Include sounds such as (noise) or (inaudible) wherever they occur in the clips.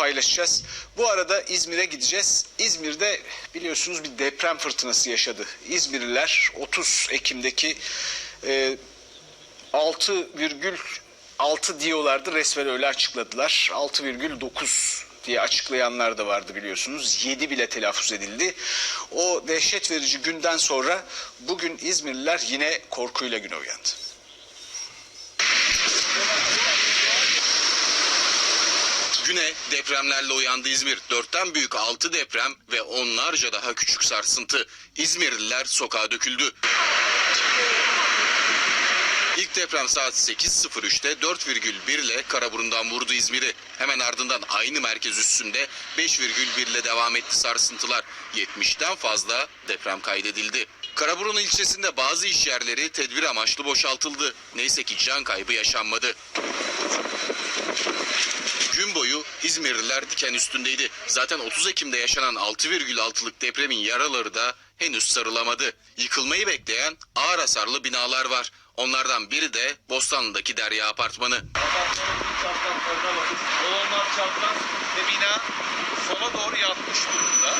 paylaşacağız. Bu arada İzmir'e gideceğiz. İzmir'de biliyorsunuz bir deprem fırtınası yaşadı. İzmirliler 30 Ekim'deki e, 6,6 diyorlardı resmen öyle açıkladılar. 6,9 diye açıklayanlar da vardı biliyorsunuz. 7 bile telaffuz edildi. O dehşet verici günden sonra bugün İzmirliler yine korkuyla güne uyandı. Güne depremlerle uyandı İzmir. Dörtten büyük altı deprem ve onlarca daha küçük sarsıntı. İzmirliler sokağa döküldü. İlk deprem saat 8.03'te 4,1 ile Karaburun'dan vurdu İzmir'i. Hemen ardından aynı merkez üstünde 5,1 ile devam etti sarsıntılar. 70'ten fazla deprem kaydedildi. Karaburun ilçesinde bazı iş yerleri tedbir amaçlı boşaltıldı. Neyse ki can kaybı yaşanmadı. Gün boyu İzmirliler diken üstündeydi. Zaten 30 Ekim'de yaşanan 6,6'lık depremin yaraları da henüz sarılamadı. Yıkılmayı bekleyen ağır hasarlı binalar var. Onlardan biri de Bostanlı'daki Derya Apartmanı. Kolonlar çatlak ve bina sola doğru yatmış durumda.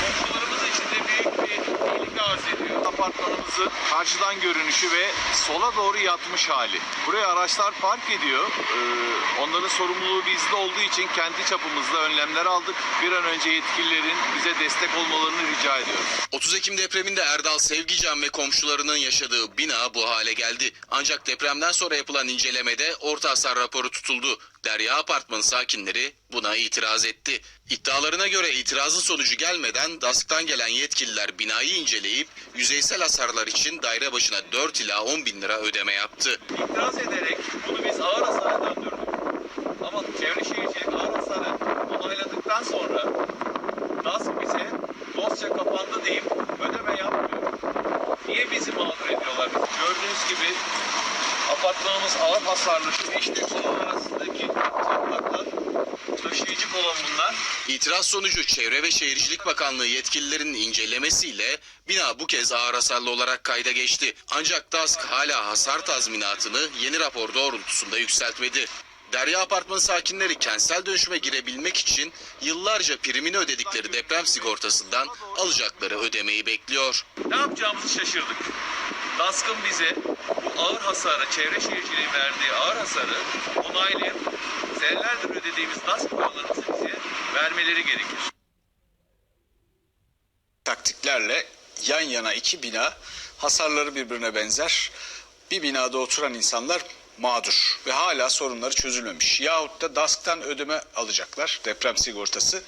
Komşularımız için de büyük bir tehlike arz ediyor. Apartmanımızın karşıdan görünüşü ve sola doğru yatmış hali. Buraya araçlar park ediyor. Ee, onların sorumluluğu bizde olduğu için kendi çapımızda önlemler aldık. Bir an önce yetkililerin bize destek olmalarını rica ediyoruz. 30 Ekim depreminde Erdal Sevgican ve komşularının yaşadığı bina bu hale geldi. Ancak depremden sonra yapılan incelemede orta hasar raporu tutuldu. Derya Apartmanı sakinleri buna itiraz etti. İddialarına göre itirazın sonucu gelmeden DASK'tan gelen yetkililer binayı inceleyip yüzeysel hasarlar için daire başına 4 ila 10 bin lira ödeme yaptı. İtiraz ederek bunu biz ağır hasara döndürdük. Ama Çevre Şehircilik ağır hasarı onayladıktan sonra DASK bize dosya kapandı deyip ödeme yapmıyor. Niye bizi mağdur ediyorlar? Gördüğünüz gibi apartmanımız ağır hasarlı şu iş kolon arasındaki çatlaklar taşıyıcı kolon bunlar. İtiraz sonucu Çevre ve Şehircilik Bakanlığı yetkililerinin incelemesiyle bina bu kez ağır hasarlı olarak kayda geçti. Ancak DASK hala hasar tazminatını yeni rapor doğrultusunda yükseltmedi. Derya Apartmanı sakinleri kentsel dönüşüme girebilmek için yıllarca primini ödedikleri deprem sigortasından alacakları ödemeyi bekliyor. Ne yapacağımızı şaşırdık. DASK'ın bize bu ağır hasarı, çevre şehirciliğin verdiği ağır hasarı onaylayıp senelerdir ödediğimiz DASK paralarımızı bize vermeleri gerekir. taktiklerle yan yana iki bina hasarları birbirine benzer. Bir binada oturan insanlar mağdur ve hala sorunları çözülmemiş. Yahut da DASK'tan ödeme alacaklar deprem sigortası.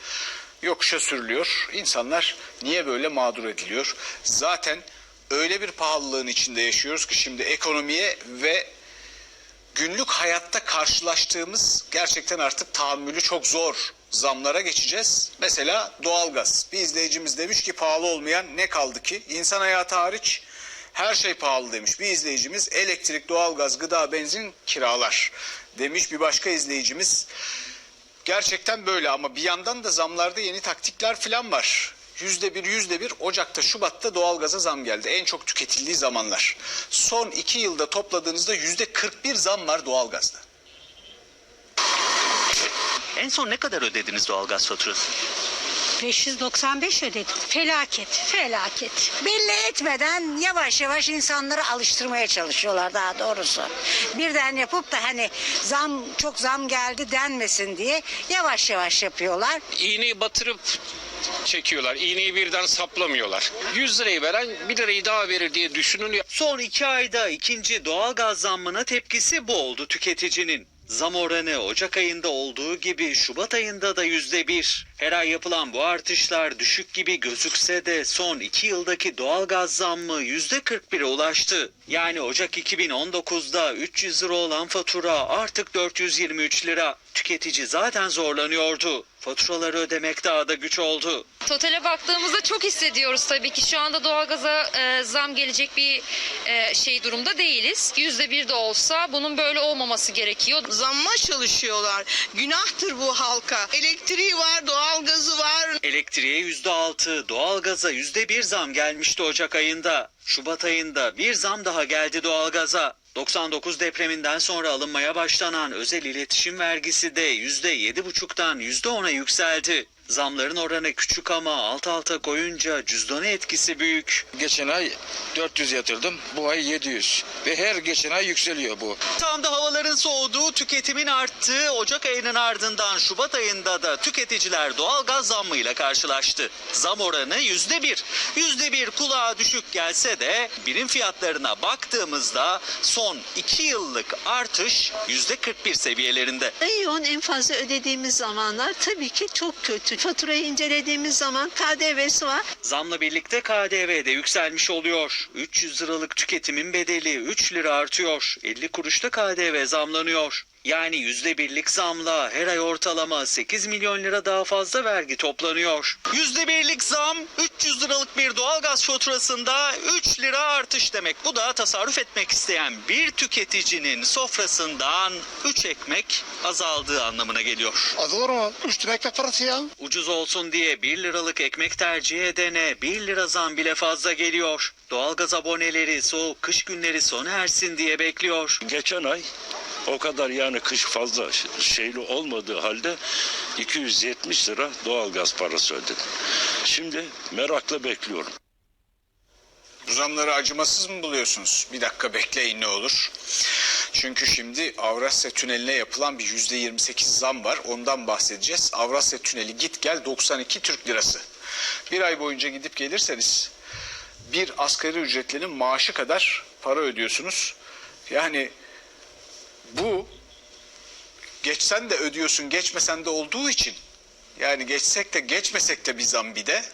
Yokuşa sürülüyor. İnsanlar niye böyle mağdur ediliyor? Zaten öyle bir pahalılığın içinde yaşıyoruz ki şimdi ekonomiye ve günlük hayatta karşılaştığımız gerçekten artık tahammülü çok zor zamlara geçeceğiz. Mesela doğalgaz. Bir izleyicimiz demiş ki pahalı olmayan ne kaldı ki? İnsan hayatı hariç her şey pahalı demiş. Bir izleyicimiz elektrik, doğalgaz, gıda, benzin, kiralar demiş. Bir başka izleyicimiz gerçekten böyle ama bir yandan da zamlarda yeni taktikler falan var. Yüzde bir, yüzde bir Ocak'ta, Şubat'ta doğalgaza zam geldi. En çok tüketildiği zamanlar. Son iki yılda topladığınızda yüzde 41 zam var doğalgazda. En son ne kadar ödediniz doğalgaz faturası? 595 ödedim. Felaket, felaket. Belli etmeden yavaş yavaş insanları alıştırmaya çalışıyorlar daha doğrusu. Birden yapıp da hani zam çok zam geldi denmesin diye yavaş yavaş yapıyorlar. iğneyi batırıp çekiyorlar. İğneyi birden saplamıyorlar. 100 lirayı veren 1 lirayı daha verir diye düşünülüyor. Son iki ayda ikinci doğalgaz zammına tepkisi bu oldu tüketicinin. Zam oranı Ocak ayında olduğu gibi Şubat ayında da yüzde bir. Her ay yapılan bu artışlar düşük gibi gözükse de son iki yıldaki doğalgaz zammı yüzde 41'e ulaştı. Yani Ocak 2019'da 300 lira olan fatura artık 423 lira. Tüketici zaten zorlanıyordu. Faturaları ödemek daha da güç oldu. Totale baktığımızda çok hissediyoruz tabii ki. Şu anda doğalgaza e, zam gelecek bir e, şey durumda değiliz. Yüzde bir de olsa bunun böyle olmaması gerekiyor. zamma çalışıyorlar. Günahtır bu halka. Elektriği var, doğalgazı var. Elektriğe %6, doğalgaza %1 zam gelmişti Ocak ayında. Şubat ayında bir zam daha geldi doğalgaza. 99 depreminden sonra alınmaya başlanan özel iletişim vergisi de %7,5'tan %10'a yükseldi. Zamların oranı küçük ama alt alta koyunca cüzdana etkisi büyük. Geçen ay 400 yatırdım. Bu ay 700. Ve her geçen ay yükseliyor bu. Tam da havaların soğuduğu, tüketimin arttığı Ocak ayının ardından Şubat ayında da tüketiciler doğalgaz zammıyla karşılaştı. Zam oranı yüzde bir. Yüzde bir kulağa düşük gelse de birim fiyatlarına baktığımızda son iki yıllık artış yüzde 41 seviyelerinde. Yoğun en fazla ödediğimiz zamanlar tabii ki çok kötü. Faturayı incelediğimiz zaman KDV'si var. Zamla birlikte KDV de yükselmiş oluyor. 300 liralık tüketimin bedeli 3 lira artıyor. 50 kuruşta KDV zamlanıyor. Yani yüzde birlik zamla her ay ortalama 8 milyon lira daha fazla vergi toplanıyor. Yüzde birlik zam 300 liralık bir doğalgaz faturasında 3 lira artış demek. Bu da tasarruf etmek isteyen bir tüketicinin sofrasından 3 ekmek azaldığı anlamına geliyor. Az olur mu? 3 lira ekmek parası ya. Ucuz olsun diye 1 liralık ekmek tercih edene 1 lira zam bile fazla geliyor. Doğalgaz aboneleri soğuk kış günleri sona ersin diye bekliyor. Geçen ay o kadar yani kış fazla şeyli olmadığı halde 270 lira doğalgaz parası ödedim. Şimdi merakla bekliyorum. Bu zamları acımasız mı buluyorsunuz? Bir dakika bekleyin ne olur. Çünkü şimdi Avrasya Tüneli'ne yapılan bir yüzde 28 zam var. Ondan bahsedeceğiz. Avrasya Tüneli git gel 92 Türk lirası. Bir ay boyunca gidip gelirseniz bir asgari ücretlinin maaşı kadar para ödüyorsunuz. Yani bu geçsen de ödüyorsun geçmesen de olduğu için yani geçsek de geçmesek de bir zam bir de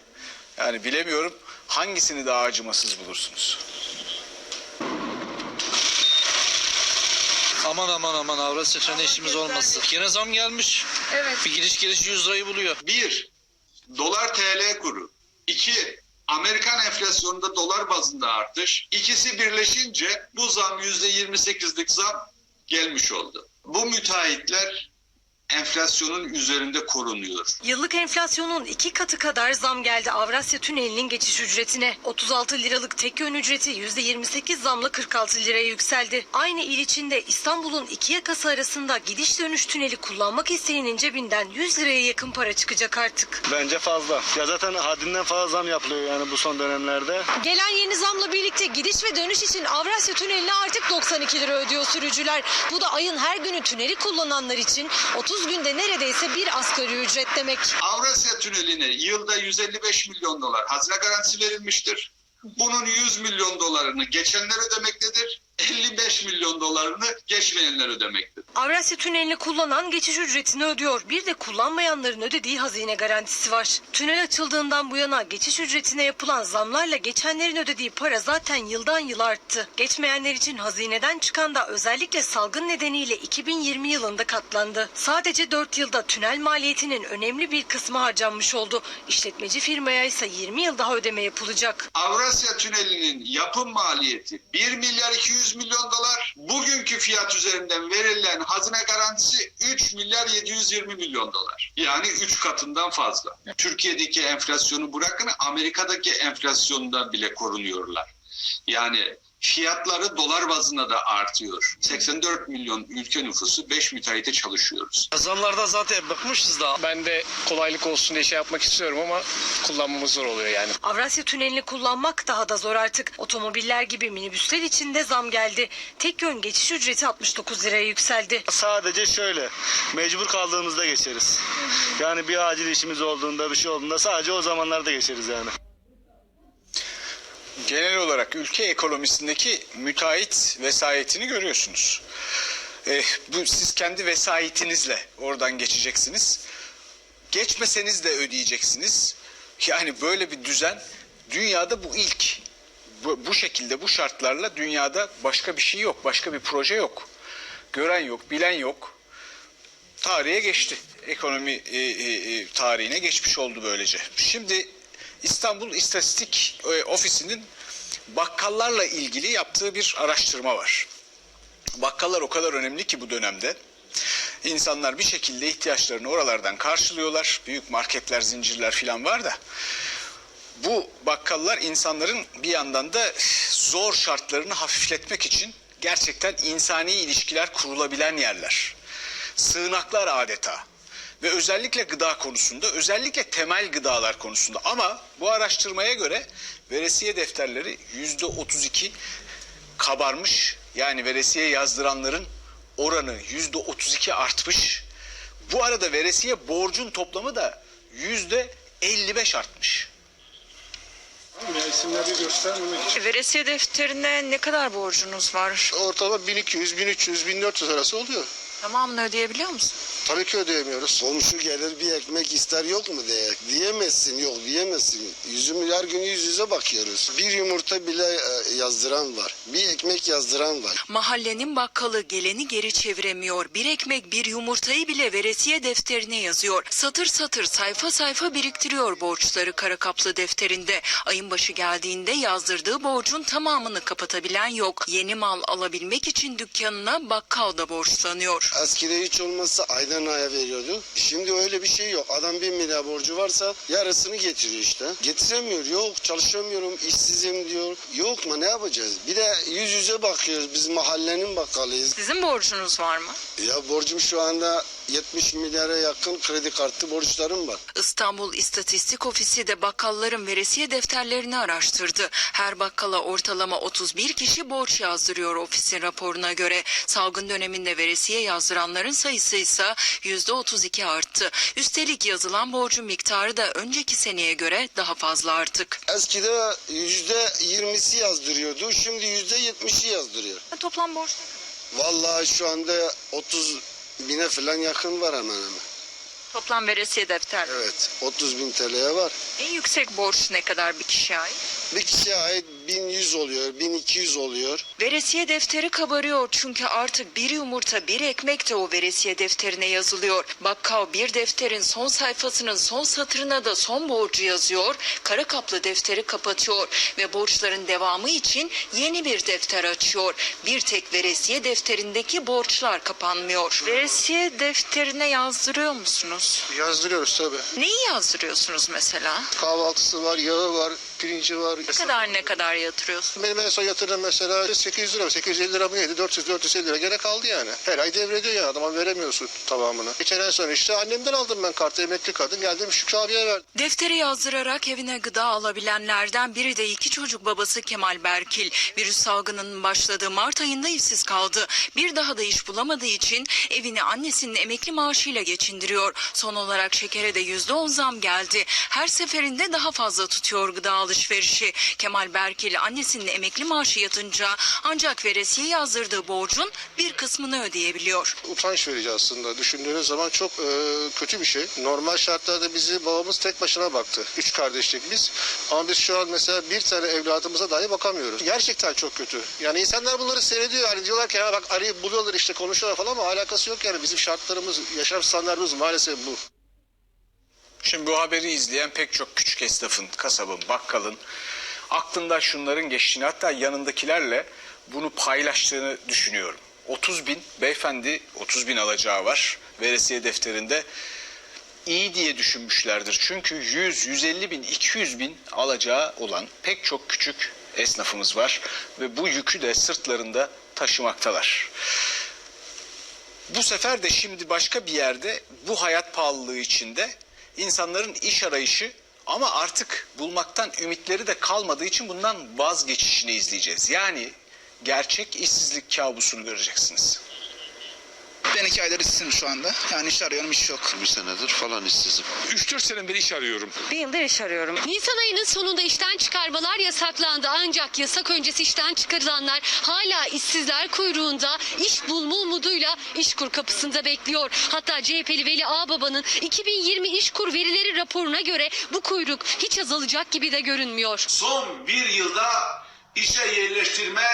yani bilemiyorum hangisini daha acımasız bulursunuz. Aman aman aman Avrasya Tüneli işimiz olmasın. Yine zam gelmiş. Evet. Bir gidiş geliş 100 lirayı buluyor. Bir, dolar TL kuru. İki, Amerikan enflasyonunda dolar bazında artış. İkisi birleşince bu zam yüzde 28'lik zam gelmiş oldu. Bu müteahhitler enflasyonun üzerinde korunuyor. Yıllık enflasyonun iki katı kadar zam geldi Avrasya Tüneli'nin geçiş ücretine. 36 liralık tek yön ücreti %28 zamla 46 liraya yükseldi. Aynı il içinde İstanbul'un iki yakası arasında gidiş dönüş tüneli kullanmak isteyenin cebinden 100 liraya yakın para çıkacak artık. Bence fazla. Ya zaten haddinden fazla zam yapılıyor yani bu son dönemlerde. Gelen yeni zamla birlikte gidiş ve dönüş için Avrasya Tüneli'ne artık 92 lira ödüyor sürücüler. Bu da ayın her günü tüneli kullananlar için 30 günde neredeyse bir asgari ücret demek. Avrasya Tüneli'ne yılda 155 milyon dolar hazine garantisi verilmiştir. Bunun 100 milyon dolarını geçenler ödemektedir. 55 milyon dolarını geçmeyenler ödemektedir. Avrasya Tüneli'ni kullanan geçiş ücretini ödüyor. Bir de kullanmayanların ödediği hazine garantisi var. Tünel açıldığından bu yana geçiş ücretine yapılan zamlarla geçenlerin ödediği para zaten yıldan yıla arttı. Geçmeyenler için hazineden çıkan da özellikle salgın nedeniyle 2020 yılında katlandı. Sadece 4 yılda tünel maliyetinin önemli bir kısmı harcanmış oldu. İşletmeci firmaya ise 20 yıl daha ödeme yapılacak. Avrasya Tüneli'nin yapım maliyeti 1 milyar 200 milyon dolar. Bugünkü fiyat üzerinden verilen hazine garantisi 3 milyar 720 milyon dolar. Yani 3 katından fazla. Türkiye'deki enflasyonu bırakın Amerika'daki enflasyondan bile korunuyorlar. Yani fiyatları dolar bazında da artıyor. 84 milyon ülke nüfusu 5 müteahhite çalışıyoruz. Zamlardan zaten bıkmışız da. Ben de kolaylık olsun diye şey yapmak istiyorum ama kullanmamız zor oluyor yani. Avrasya Tüneli'ni kullanmak daha da zor artık. Otomobiller gibi minibüsler için de zam geldi. Tek yön geçiş ücreti 69 liraya yükseldi. Sadece şöyle mecbur kaldığımızda geçeriz. Yani bir acil işimiz olduğunda bir şey olduğunda sadece o zamanlarda geçeriz yani. Genel olarak ülke ekonomisindeki müteahhit vesayetini görüyorsunuz. Eh, bu siz kendi vesayetinizle oradan geçeceksiniz. Geçmeseniz de ödeyeceksiniz. Yani böyle bir düzen dünyada bu ilk. Bu, bu şekilde bu şartlarla dünyada başka bir şey yok. Başka bir proje yok. Gören yok, bilen yok. Tarihe geçti. Ekonomi e, e, e, tarihine geçmiş oldu böylece. Şimdi İstanbul İstatistik e, Ofisi'nin bakkallarla ilgili yaptığı bir araştırma var. Bakkallar o kadar önemli ki bu dönemde. İnsanlar bir şekilde ihtiyaçlarını oralardan karşılıyorlar. Büyük marketler, zincirler falan var da. Bu bakkallar insanların bir yandan da zor şartlarını hafifletmek için gerçekten insani ilişkiler kurulabilen yerler. Sığınaklar adeta. Ve özellikle gıda konusunda, özellikle temel gıdalar konusunda. Ama bu araştırmaya göre veresiye defterleri yüzde 32 kabarmış. Yani veresiye yazdıranların oranı yüzde 32 artmış. Bu arada veresiye borcun toplamı da yüzde 55 artmış. Veresiye defterine ne kadar borcunuz var? Ortalama 1200, 1300, 1400 arası oluyor. Tamamını ödeyebiliyor musun? Tabii ki ödeyemiyoruz. Komşu gelir bir ekmek ister yok mu diye. Diyemezsin yok diyemezsin. Yüzü her gün yüz yüze bakıyoruz. Bir yumurta bile e, yazdıran var. Bir ekmek yazdıran var. Mahallenin bakkalı geleni geri çeviremiyor. Bir ekmek bir yumurtayı bile veresiye defterine yazıyor. Satır satır sayfa sayfa biriktiriyor borçları kara kaplı defterinde. Ayın başı geldiğinde yazdırdığı borcun tamamını kapatabilen yok. Yeni mal alabilmek için dükkanına bakkal da borçlanıyor. Eskide hiç olmazsa aydan aya veriyordu. Şimdi öyle bir şey yok. Adam bir milyar borcu varsa yarısını getiriyor işte. Getiremiyor. Yok çalışamıyorum, işsizim diyor. Yok mu ne yapacağız? Bir de yüz yüze bakıyoruz. Biz mahallenin bakkalıyız. Sizin borcunuz var mı? Ya borcum şu anda 70 milyara yakın kredi kartı borçlarım var. İstanbul İstatistik Ofisi de bakkalların veresiye defterlerini araştırdı. Her bakkala ortalama 31 kişi borç yazdırıyor ofisin raporuna göre. Salgın döneminde veresiye yazdıranların sayısı ise %32 arttı. Üstelik yazılan borcun miktarı da önceki seneye göre daha fazla artık. Eskide yüzde yirmisi yazdırıyordu. Şimdi yüzde yetmişi yazdırıyor. Toplam borç Vallahi şu anda 30 bine falan yakın var hemen hemen. Toplam veresiye defter. Evet 30 bin TL'ye var. En yüksek borç ne kadar bir kişiye ait? Bir kişiye ait 1100 oluyor, 1200 oluyor. Veresiye defteri kabarıyor çünkü artık bir yumurta bir ekmek de o veresiye defterine yazılıyor. Bakkal bir defterin son sayfasının son satırına da son borcu yazıyor. Kara kaplı defteri kapatıyor ve borçların devamı için yeni bir defter açıyor. Bir tek veresiye defterindeki borçlar kapanmıyor. Veresiye defterine yazdırıyor musunuz? Yazdırıyoruz tabii. Neyi yazdırıyorsunuz mesela? Kahvaltısı var, yağı var, pirinci var. Ne kadar ne kadar yatırıyorsunuz? Benim en son yatırdığım mesela 800 lira, 850 lira mı neydi? 400 450 lira gene kaldı yani. Her ay devrediyor ya adama veremiyorsun tamamını. Geçen ay sonra işte annemden aldım ben kartı emekli kadın. Geldim Şükrü abiye verdim. Defteri yazdırarak evine gıda alabilenlerden biri de iki çocuk babası Kemal Berkil. Virüs salgınının başladığı Mart ayında işsiz kaldı. Bir daha da iş bulamadığı için evini annesinin emekli maaşıyla geçindiriyor. Son olarak şekere de yüzde on zam geldi. Her seferinde daha fazla tutuyor gıda alışverişi. Kemal Berkil annesinin emekli maaşı yatınca ancak veresiye yazdırdığı borcun bir kısmını ödeyebiliyor. Utanç verici aslında. Düşündüğünüz zaman çok e, kötü bir şey. Normal şartlarda bizi babamız tek başına baktı. Üç kardeşlik biz. Ama biz şu an mesela bir tane evladımıza dahi bakamıyoruz. Gerçekten çok kötü. Yani insanlar bunları seyrediyor. Hani diyorlar ki ya bak arayıp buluyorlar işte konuşuyorlar falan ama alakası yok yani. Bizim şartlarımız, yaşam standartımız maalesef bu. Şimdi bu haberi izleyen pek çok küçük esnafın, kasabın, bakkalın aklında şunların geçtiğini hatta yanındakilerle bunu paylaştığını düşünüyorum. 30 bin beyefendi 30 bin alacağı var veresiye defterinde iyi diye düşünmüşlerdir. Çünkü 100, 150 bin, 200 bin alacağı olan pek çok küçük esnafımız var ve bu yükü de sırtlarında taşımaktalar. Bu sefer de şimdi başka bir yerde bu hayat pahalılığı içinde insanların iş arayışı ama artık bulmaktan ümitleri de kalmadığı için bundan vazgeçişini izleyeceğiz. Yani gerçek işsizlik kabusunu göreceksiniz. Ben iki aydır işsizim şu anda. Yani iş arıyorum iş yok. Bir senedir falan işsizim. 3-4 senedir iş arıyorum. Bir yıldır iş arıyorum. Nisan ayının sonunda işten çıkarmalar yasaklandı ancak yasak öncesi işten çıkarılanlar hala işsizler kuyruğunda iş bulma umuduyla işkur kapısında bekliyor. Hatta CHP'li Veli Ağbaba'nın 2020 işkur verileri raporuna göre bu kuyruk hiç azalacak gibi de görünmüyor. Son bir yılda işe yerleştirme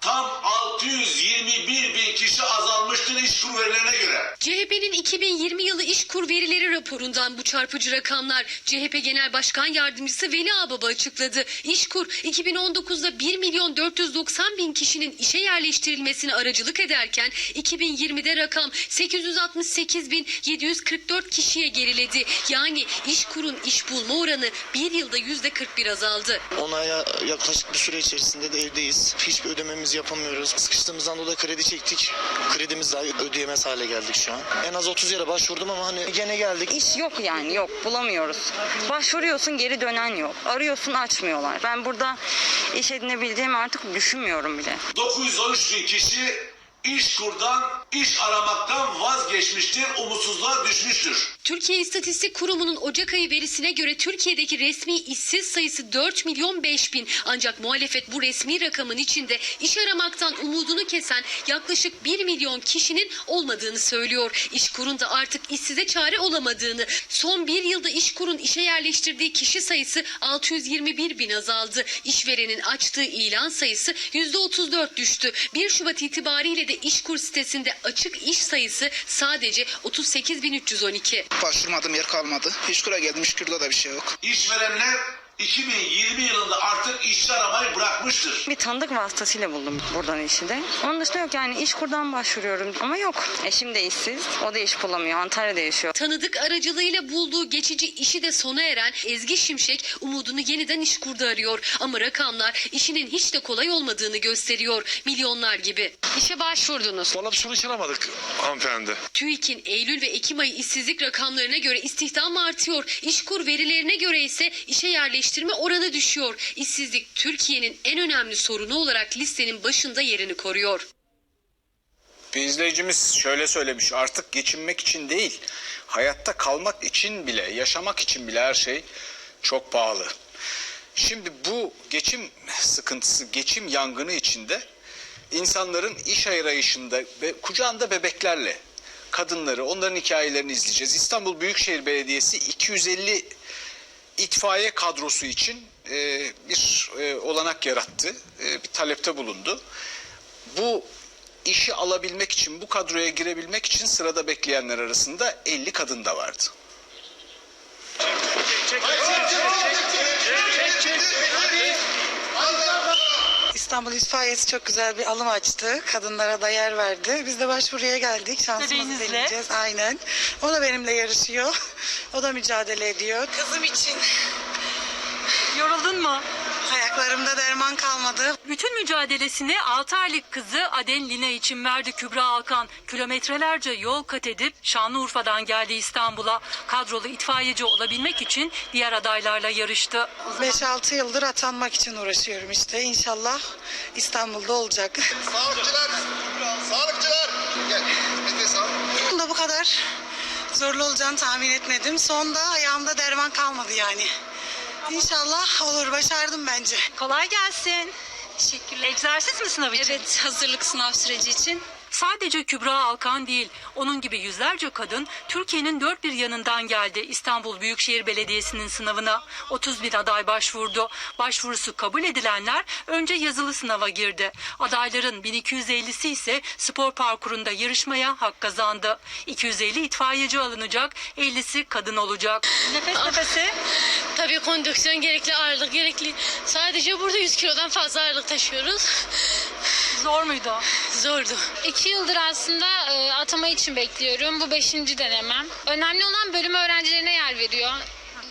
tam 621 bin kişi azalmıştır iş kur verilerine göre. CHP'nin 2020 yılı işkur verileri raporundan bu çarpıcı rakamlar CHP Genel Başkan Yardımcısı Veli Ağbaba açıkladı. İşkur 2019'da 1 milyon 490 bin kişinin işe yerleştirilmesine aracılık ederken 2020'de rakam 868 bin 744 kişiye geriledi. Yani İşkur'un iş bulma oranı bir yılda %41 azaldı. 10 aya yaklaşık bir süre içerisinde de evdeyiz. Hiçbir ödememiz işlerimizi yapamıyoruz. Sıkıştığımızdan dolayı kredi çektik. Kredimiz daha ödeyemez hale geldik şu an. En az 30 yere başvurdum ama hani gene geldik. İş yok yani yok bulamıyoruz. Başvuruyorsun geri dönen yok. Arıyorsun açmıyorlar. Ben burada iş edinebileceğimi artık düşünmüyorum bile. 913 bin kişi iş kurdan, iş aramaktan vazgeçmiştir, umutsuzluğa düşmüştür. Türkiye İstatistik Kurumu'nun Ocak ayı verisine göre Türkiye'deki resmi işsiz sayısı 4 milyon 5 bin. Ancak muhalefet bu resmi rakamın içinde iş aramaktan umudunu kesen yaklaşık 1 milyon kişinin olmadığını söylüyor. İşkur'un da artık işsize çare olamadığını, son bir yılda İşkur'un işe yerleştirdiği kişi sayısı 621 bin azaldı. İşverenin açtığı ilan sayısı %34 düştü. 1 Şubat itibariyle de İşkur sitesinde açık iş sayısı sadece 38.312. Başvurmadığım yer kalmadı. İşkura geldim. İşkurda da bir şey yok. İşverenler 2020 yılında artık işçi aramayı bırakmıştır. Bir tanıdık vasıtasıyla buldum buradan işi de. Onun dışında yok yani iş kurdan başvuruyorum ama yok. Eşim de işsiz. O da iş bulamıyor. Antalya'da yaşıyor. Tanıdık aracılığıyla bulduğu geçici işi de sona eren Ezgi Şimşek umudunu yeniden işkurda arıyor. Ama rakamlar işinin hiç de kolay olmadığını gösteriyor. Milyonlar gibi. İşe başvurdunuz. Valla bir sonuç alamadık hanımefendi. TÜİK'in Eylül ve Ekim ayı işsizlik rakamlarına göre istihdam artıyor. İşkur verilerine göre ise işe yerleştirme oranı düşüyor. İşsizlik Türkiye'nin en önemli sorunu olarak listenin başında yerini koruyor. Bir izleyicimiz şöyle söylemiş artık geçinmek için değil hayatta kalmak için bile yaşamak için bile her şey çok pahalı. Şimdi bu geçim sıkıntısı geçim yangını içinde insanların iş arayışında ve kucağında bebeklerle kadınları onların hikayelerini izleyeceğiz. İstanbul Büyükşehir Belediyesi 250 itfaiye kadrosu için e, bir e, olanak yarattı. E, bir talepte bulundu. Bu işi alabilmek için, bu kadroya girebilmek için sırada bekleyenler arasında 50 kadın da vardı. İstanbul İtfaiyesi çok güzel bir alım açtı. Kadınlara da yer verdi. Biz de başvuruya geldik. Şansımızı Bebeğinizle. deneyeceğiz. Aynen. O da benimle yarışıyor. (laughs) O da mücadele ediyor. Kızım için Yoruldun mu? Ayaklarımda derman kalmadı. Bütün mücadelesini 6 aylık kızı Aden Lina için verdi Kübra Alkan. Kilometrelerce yol kat edip Şanlıurfa'dan geldi İstanbul'a. Kadrolu itfaiyeci olabilmek için diğer adaylarla yarıştı. 5-6 yıldır atanmak için uğraşıyorum işte. İnşallah İstanbul'da olacak. Sağlıkçılar, sağlıkçılar. Gel, nefes al. Bunda bu kadar zorlu olacağını tahmin etmedim. Sonda ayağımda derman kalmadı yani. İnşallah olur. Başardım bence. Kolay gelsin. Teşekkürler. Egzersiz mi sınav için? Evet, hazırlık sınav süreci için. Sadece Kübra Alkan değil, onun gibi yüzlerce kadın Türkiye'nin dört bir yanından geldi İstanbul Büyükşehir Belediyesi'nin sınavına. 30 bin aday başvurdu. Başvurusu kabul edilenler önce yazılı sınava girdi. Adayların 1250'si ise spor parkurunda yarışmaya hak kazandı. 250 itfaiyeci alınacak, 50'si kadın olacak. Nefes nefese. Tabii kondüksiyon gerekli, ağırlık gerekli. Sadece burada 100 kilodan fazla ağırlık taşıyoruz. Zor muydu? Zordu. İki yıldır aslında e, atama için bekliyorum. Bu beşinci denemem. Önemli olan bölüm öğrencilerine yer veriyor.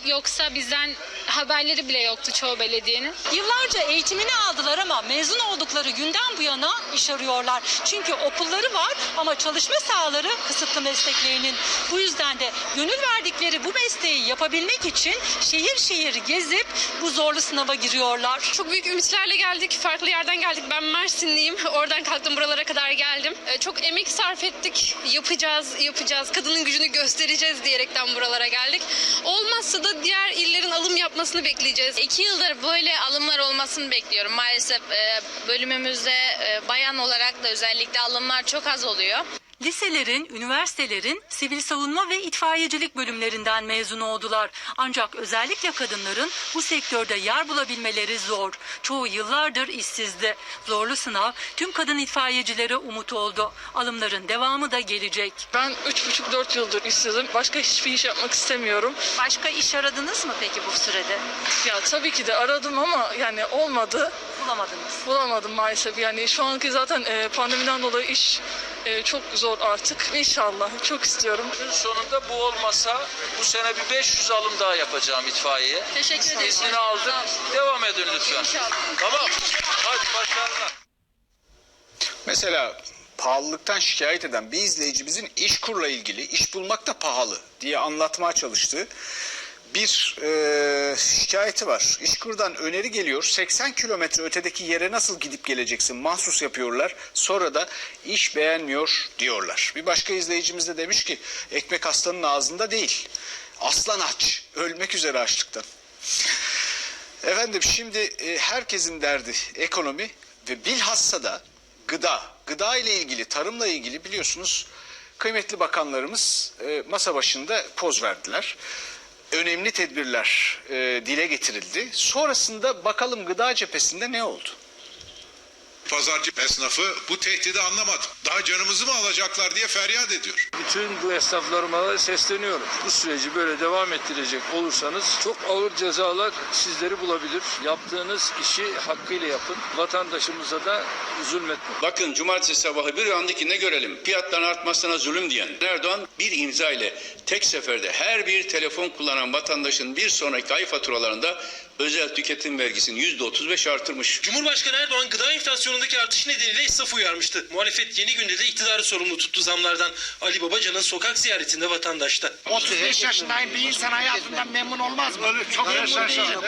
Yoksa bizden haberleri bile yoktu çoğu belediyenin. Yıllarca eğitimini aldılar ama mezun oldukları günden bu yana iş arıyorlar. Çünkü okulları var ama çalışma sahaları kısıtlı mesleklerinin. Bu yüzden de gönül verdikleri bu mesleği yapabilmek için şehir şehir gezip bu zorlu sınava giriyorlar. Çok büyük ümitlerle geldik. Farklı yerden geldik. Ben Mersinliyim. Oradan kalktım buralara kadar geldim. E, Çok emek sarf ettik. Yapacağız, yapacağız. Kadının gücünü göstereceğiz diyerekten buralara geldik. Olmazsa da diğer illerin alım yapmasını bekleyeceğiz. İki yıldır böyle alımlar olmasını bekliyorum. Maalesef e, bölümümüzde e, bayan olarak da özellikle alımlar çok az oluyor. Liselerin, üniversitelerin sivil savunma ve itfaiyecilik bölümlerinden mezun oldular. Ancak özellikle kadınların bu sektörde yer bulabilmeleri zor. Çoğu yıllardır işsizdi. Zorlu sınav tüm kadın itfaiyecilere umut oldu. Alımların devamı da gelecek. Ben 3,5-4 yıldır işsizim. Başka hiçbir iş yapmak istemiyorum. Başka iş aradınız mı peki bu sürede? Ya tabii ki de aradım ama yani olmadı. Bulamadınız. Bulamadım maalesef. Yani şu anki zaten e, pandemiden dolayı iş e, çok zor artık. İnşallah. Çok istiyorum. Gün sonunda bu olmasa bu sene bir 500 alım daha yapacağım itfaiyeye. Teşekkür ederim. İzni aldık. Devam edin lütfen. İnşallah. Tamam. Hadi başarılar. Mesela pahalılıktan şikayet eden bir izleyicimizin işkurla ilgili iş bulmak da pahalı diye anlatmaya çalıştığı bir e, şikayeti var. İşkur'dan öneri geliyor. 80 kilometre ötedeki yere nasıl gidip geleceksin? Mahsus yapıyorlar. Sonra da iş beğenmiyor diyorlar. Bir başka izleyicimiz de demiş ki ekmek aslanın ağzında değil. Aslan aç. Ölmek üzere açlıktan. Efendim şimdi e, herkesin derdi ekonomi ve bilhassa da gıda. Gıda ile ilgili, tarımla ilgili biliyorsunuz kıymetli bakanlarımız e, masa başında poz verdiler. Önemli tedbirler e, dile getirildi. Sonrasında bakalım gıda cephesinde ne oldu? Pazarcı esnafı bu tehdidi anlamadı. Daha canımızı mı alacaklar diye feryat ediyor. Bütün bu esnaflarıma da sesleniyorum. Bu süreci böyle devam ettirecek olursanız çok ağır cezalar sizleri bulabilir. Yaptığınız işi hakkıyla yapın. Vatandaşımıza da zulmetmeyin. Bakın cumartesi sabahı bir uyandık ki ne görelim? Fiyatların artmasına zulüm diyen Erdoğan bir imza ile tek seferde her bir telefon kullanan vatandaşın bir sonraki ay faturalarında özel tüketim vergisini yüzde otuz beş artırmış. Cumhurbaşkanı Erdoğan gıda enflasyonundaki artış nedeniyle esnafı uyarmıştı. Muhalefet yeni günde de iktidarı sorumlu tuttu zamlardan. Ali Babacan'ın sokak ziyaretinde vatandaşta. 35 yaşındayım bir insan hayatından memnun olmaz mı? Çok memnun değilim.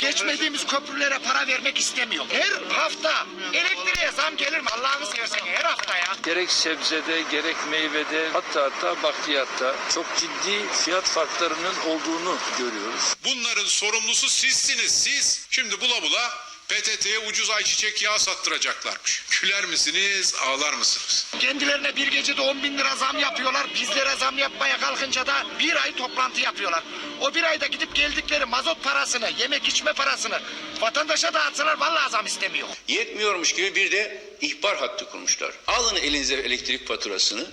Geçmediğimiz köprülere para vermek istemiyorum. Her hafta elektriğe zam gelir mi? Allah'ını seversen her hafta ya. Gerek sebzede, gerek meyvede, hatta hatta bakliyatta çok ciddi fiyat farklarının olduğunu görüyoruz. Bunların sorumlusu sizsiniz siz. Şimdi bula bula PTT'ye ucuz ayçiçek yağı sattıracaklarmış. Güler misiniz, ağlar mısınız? Kendilerine bir gecede 10 bin lira zam yapıyorlar. Bizlere zam yapmaya kalkınca da bir ay toplantı yapıyorlar. O bir ayda gidip geldikleri mazot parasını, yemek içme parasını vatandaşa dağıtsalar vallahi zam istemiyor. Yetmiyormuş gibi bir de ihbar hattı kurmuşlar. Alın elinize elektrik faturasını.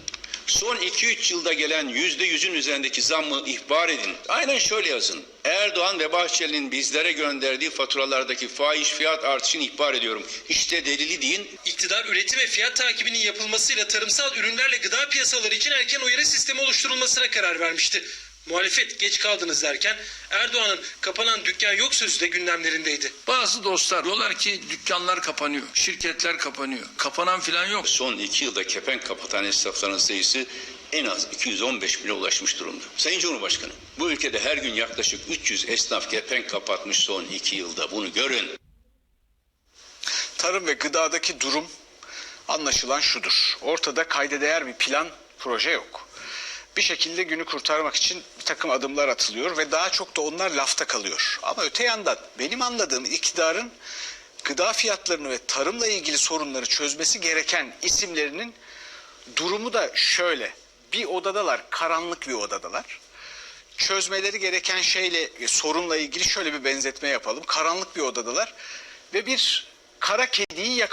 Son 2-3 yılda gelen yüzde yüzün üzerindeki zammı ihbar edin. Aynen şöyle yazın. Erdoğan ve Bahçeli'nin bizlere gönderdiği faturalardaki fahiş fiyat artışını ihbar ediyorum. İşte delili deyin. İktidar üretim ve fiyat takibinin yapılmasıyla tarımsal ürünlerle gıda piyasaları için erken uyarı sistemi oluşturulmasına karar vermişti. Muhalefet geç kaldınız derken Erdoğan'ın kapanan dükkan yok sözü de gündemlerindeydi. Bazı dostlar diyorlar ki dükkanlar kapanıyor, şirketler kapanıyor. Kapanan filan yok. Son 2 yılda kepenk kapatan esnafların sayısı en az 215 bine ulaşmış durumda. Sayın Cumhurbaşkanı, bu ülkede her gün yaklaşık 300 esnaf kepenk kapatmış son 2 yılda. Bunu görün. Tarım ve gıdadaki durum anlaşılan şudur. Ortada kayda değer bir plan, proje yok. Bir şekilde günü kurtarmak için bir takım adımlar atılıyor ve daha çok da onlar lafta kalıyor. Ama öte yandan benim anladığım iktidarın gıda fiyatlarını ve tarımla ilgili sorunları çözmesi gereken isimlerinin durumu da şöyle. Bir odadalar, karanlık bir odadalar. Çözmeleri gereken şeyle, e, sorunla ilgili şöyle bir benzetme yapalım. Karanlık bir odadalar ve bir kara kediyi yakalamak